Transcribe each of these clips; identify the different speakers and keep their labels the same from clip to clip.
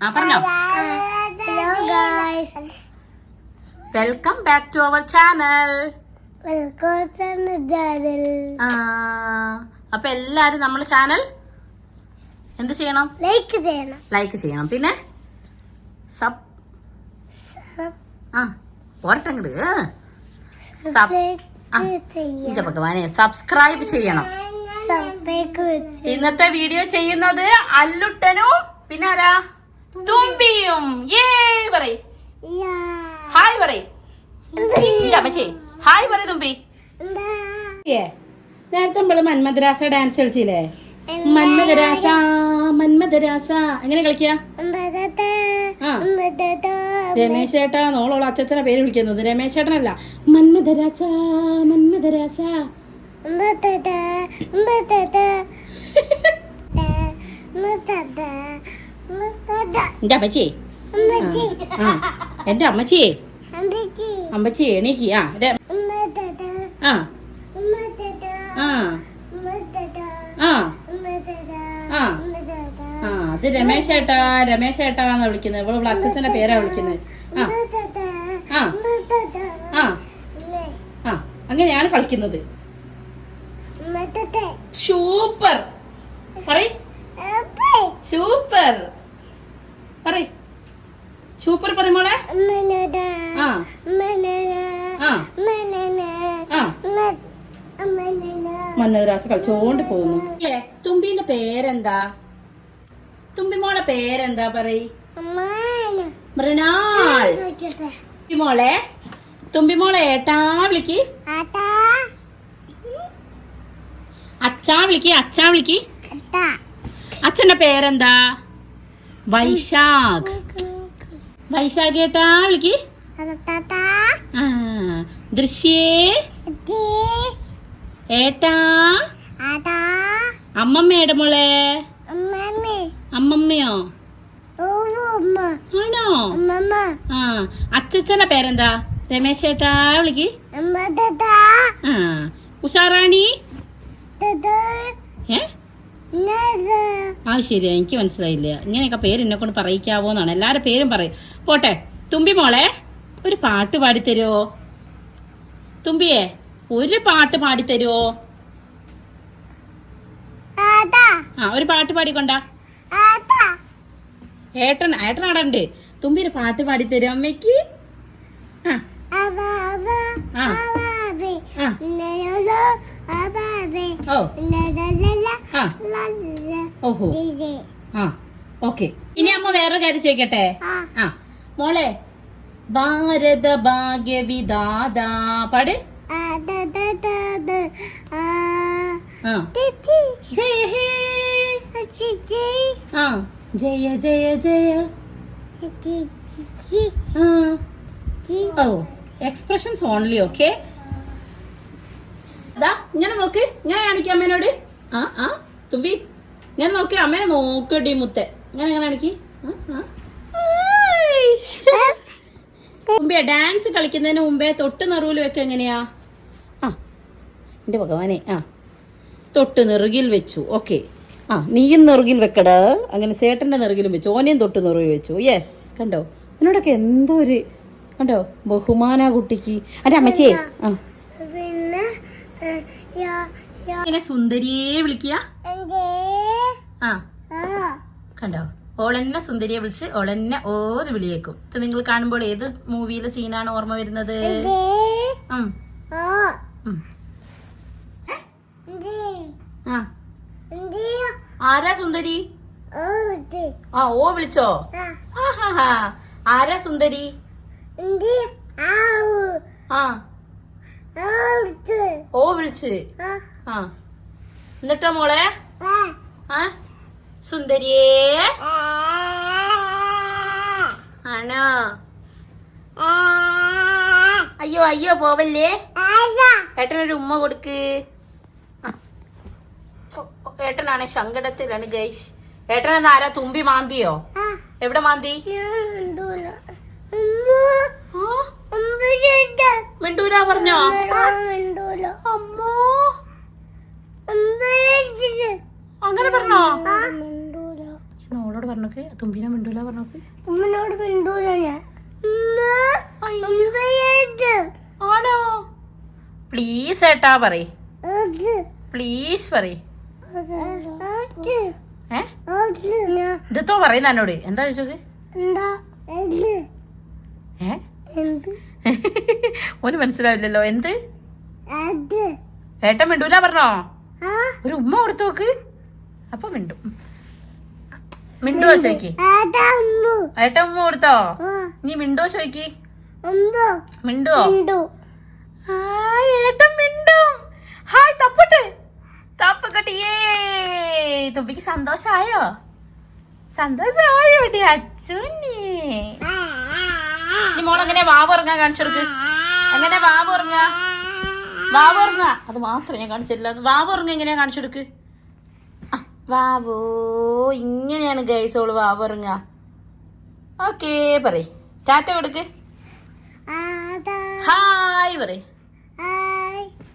Speaker 1: ആ പറഞ്ഞോ. Welcome back to our channel
Speaker 2: welcome to channel
Speaker 1: അപ്പൊ എല്ലാരും നമ്മുടെ ചാനൽ എന്ത് ചെയ്യണം?
Speaker 2: ലൈക്ക് ചെയ്യണം.
Speaker 1: ലൈക്ക് ചെയ്യണം. പിന്നെ? സബ് ആ പോരട്ടങ്ങട് ഭഗവാനെ സബ്സ്ക്രൈബ് ചെയ്യണം. ഇന്നത്തെ വീഡിയോ ചെയ്യുന്നത് അല്ലുട്ടനും പിന്നെ ആരാ? തുമ്പിയും. ഏ പറയ്. ഹായ് പറയ്. അമ്മച്ചി. ഹായ് പറ തുമ്പി. ഏ നേരത്തെ നമ്മൾ മന്മദരാസ ഡാൻസ് കളിച്ചില്ലേ? മന്മദരാസ മന്മദരാസ. എങ്ങനെ കളിക്കാ? രമേശ് ചേട്ടാ നോളോള അച്ഛനെ പേര് വിളിക്കുന്നത്. രമേശ് ചേട്ടനല്ല. മന്മദരാസ മന്മദരാസ. എന്റെ അമ്മച്ചി? ആ എന്റെ അമ്മച്ചി? അമ്മച്ചി. എണീക്ക്. ആ ആ. ആ. ആ. ആ. ആ അത് രമേശ് ചേട്ടാ രമേശ് ചേട്ടാന്നാ വിളിക്കുന്നത്. ഇവിടെ ഇവിടെ അച്ഛന്റെ പേരാ വിളിക്കുന്നത്. ആ. ആ. ആ. ആ. അങ്ങനെയാണ് കളിക്കുന്നത്. സൂപ്പർ. പറയ്. സൂപ്പർ. പറയ്. സൂപ്പർ പറ മോളെ. ആ. ആ. ആ. മന്നദരാസ കളിച്ചോണ്ട് പോകുന്നു. ഏ തുമ്പിന്റെ പേരെന്താ? തുമ്പി മോളെ പേരെന്താ പറയ്? മൃണാൾ. തുമ്പി മോളെ. തുമ്പി മോളെ ഏട്ടാ വിളിക്ക്. അച്ഛാ വിളിക്ക് അച്ഛാ വിളിക്ക്. അച്ഛന്റെ പേരെന്താ? വൈശാഖ്. വൈശാഖ് ഏട്ടാ വിളിക്ക്. ദൃശ്യേ. ഏട്ടാ. അമ്മമ്മയുടെ മോളെ അമ്മമ്മയോ? ആണോ? ആ അച്ഛച്ചന്റെ പേരെന്താ? രമേശ് ഏട്ടാ വിളിക്ക്. ആ ഉഷാറാണി? ഏ? ആ ശരിയാ എനിക്ക് മനസ്സിലായില്ല. ഇങ്ങനെയൊക്കെ പേര് എന്നെ കൊണ്ട് പറയിക്കാവോ എന്നാണ്. എല്ലാരും പേരും പറയും. പോട്ടെ തുമ്പി മോളെ ഒരു പാട്ട് പാടിത്തരുമോ തുമ്പിയെ ഒരു പാട്ട് പാടിത്തരുമോ ആ ഒരു പാട്ട് പാടിക്കൊണ്ടാ. ഏട്ടൻ ഏട്ടൻ അവിടെ ഉണ്ട്. തുമ്പി ഒരു പാട്ട് പാടിത്തരും അമ്മയ്ക്ക്? ആ. ആ. ആ. ഓ. ആ. ഓഹോ. ആ. ഓക്കെ. ഇനി അമ്മ വേറെ കാര്യം ചോദിക്കട്ടെ? ആ. മോളെ ഭാരത ഭാഗ്യ വിദാദാ പാട്. ആ ജയ ഹേ. ആ ജയ ജയ ഓ എക്സ്പ്രഷൻസ് ഓൺലി ഓക്കെ ഇങ്ങനെ നോക്ക്. ഇങ്ങനെ കാണിക്കാം അമ്മേനോട്. ആ ആ. തുമ്പി. ഞാൻ നോക്കി അമ്മേനെ നോക്കടി മുത്തെ. ഞാൻ എങ്ങനെ കാണിക്ക് ആ. ഡാൻസ് കളിക്കുന്നതിന് മുമ്പേ തൊട്ട് നിറവിൽ വെക്ക എങ്ങനെയാ? ആ എന്റെ ഭഗവാനെ ആ. തൊട്ട് നെറുകിൽ വെച്ചു ഓക്കെ. ആ നീയും നെറുകിൽ വെക്കട. അങ്ങനെ ചേട്ടന്റെ നെറുകിലും വെച്ചു ഓനെയും തൊട്ട് നെറുകിൽ വെച്ചു. യെസ് കണ്ടോ? എന്നോടൊക്കെ എന്തോ ഒരു കണ്ടോ? ബഹുമാന കുട്ടിക്ക്. അന്റെ അമ്മച്ചേ ആ.
Speaker 2: പിന്നെ
Speaker 1: ഇങ്ങനെ സുന്ദരിയെ വിളിക്കുക? ആ. കണ്ടോ? ഓളെന്നെ സുന്ദരിയെ വിളിച്ച് ഓളെന്നെ ഓത് വിളിയേക്കും. ഇത് നിങ്ങൾ കാണുമ്പോൾ ഏത് മൂവിയിലെ സീനാണ് ഓർമ്മ വരുന്നത്. ആരാ സുന്ദരി? ആ ഓ വിളിച്ചോ. ആരാ സുന്ദരി? ആ ഓ. വിളിച്ച്. ആ. എന്നിട്ടോ മോളെ? ആ. സുന്ദരിയേ. ആണോ? അയ്യോ അയ്യോ പോവല്ലേ? ഏട്ടനൊരു ഉമ്മ കൊടുക്ക്. ഏട്ടനാണ് സങ്കടത്തിലാണ് ഗൈസ്. ഏട്ടനെന്ന് ആരാ തുമ്പി മാന്തിയോ? എവിടെ മാന്തി? മിണ്ടൂരാ പറഞ്ഞോ അമ്മോ അങ്ങനെ പറഞ്ഞോ എന്നോളോട് പറഞ്ഞോക്ക് തുമ്പിനെ മിണ്ടൂല പറഞ്ഞോക്ക്
Speaker 2: ഉമ്മനോട് മിണ്ടൂല ഞാൻ.
Speaker 1: ആണോ? പ്ലീസ് ഏട്ടാ പറയ്. പ്ലീസ് പറയ്. ഇതത്തോ പറയുന്ന എന്നോട്. എന്താ ചോദിച്ചോക്ക് ഓന് മനസ്സിലാവില്ലല്ലോ. എന്ത്? ഏട്ടൻ മിണ്ടൂല പറഞ്ഞോ? ഒരു ഉമ്മ കൊടുത്തു നോക്ക്. അപ്പൊ മിണ്ടും. മിണ്ടുവോ ചോയ്ക്ക്?
Speaker 2: ഏട്ടമ്മ അമ്മു
Speaker 1: ഏട്ടൻ ഉമ്മ കൊടുത്തോ നീ മിണ്ടോ ചോയ്ക്ക്?
Speaker 2: മിണ്ടോ?
Speaker 1: മിണ്ടു. ഏട്ടൻ മിണ്ടും. ഹായ് തപ്പട്ടെ. തപ്പ് കട്ടിയേ തുമ്പിക്ക് സന്തോഷായോ? സന്തോഷായോ അച്ചുണ്ണി നീ അങ്ങനെ വാവ് ഉറങ്ങാൻ കാണിച്ചെടുക്ക് അങ്ങനെ എങ്ങനെ വാവ് ഇറങ്ങാ വാവ് ഇറങ്ങാ അത് മാത്രം ഞാൻ കാണിച്ചില്ല വാവ് ഉറങ്ങ എങ്ങനെയാ കാണിച്ചു കൊടുക്ക്? ആ, വാവോ ഇങ്ങനെയാണ് ഓൾ വാവ് ഇറങ്ങുക ഓക്കേ പറയ്. ടാറ്റ കൊടുക്ക്. ഹായ് പറയ്.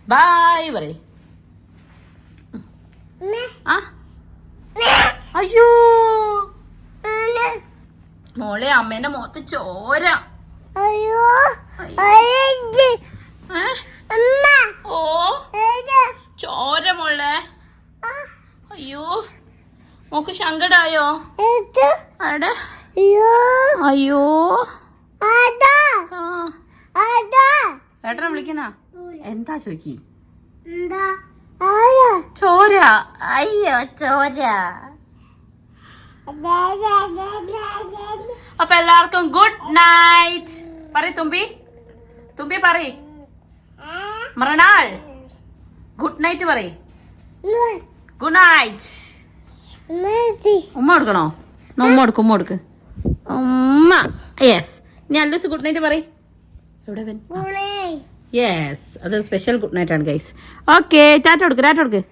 Speaker 1: ബായ് പറയ്. ആ? അയ്യോ. മോളെ അമ്മേന്റെ മുഖത്ത് ചോര.
Speaker 2: അയ്യോ.
Speaker 1: ഓ? ചോര മോളെ. അയ്യോ മോക്ക്
Speaker 2: ശങ്കടായോ?
Speaker 1: അവിടെ
Speaker 2: അയ്യോ.
Speaker 1: ഏട്ടനെ വിളിക്കണ എന്താ
Speaker 2: ചോക്കി
Speaker 1: ചോര. അയ്യോ ചോര. അപ്പൊ എല്ലാവർക്കും ഗുഡ് നൈറ്റ്. പറ തുമ്പി. തുമ്പി പറ മറണാൾ ഗുഡ് നൈറ്റ് പറയ്. ഗുഡ് നൈറ്റ് ഉമ്മ കൊടുക്കണോ? ഉമ്മ കൊടുക്കും ഉമ്മ കൊടുക്ക്. ഉമ്മ. യെസ് ഞാൻ അല്ലൂസ് ഗുഡ് നൈറ്റ് പറയ്. എവിടെ വൻ യെസ് അത് സ്പെഷ്യൽ ഗുഡ് നൈറ്റ് ആണ് ഗൈസ് ഓക്കെ ടാറ്റ കൊടുക്ക് ടാറ്റ കൊടുക്ക്.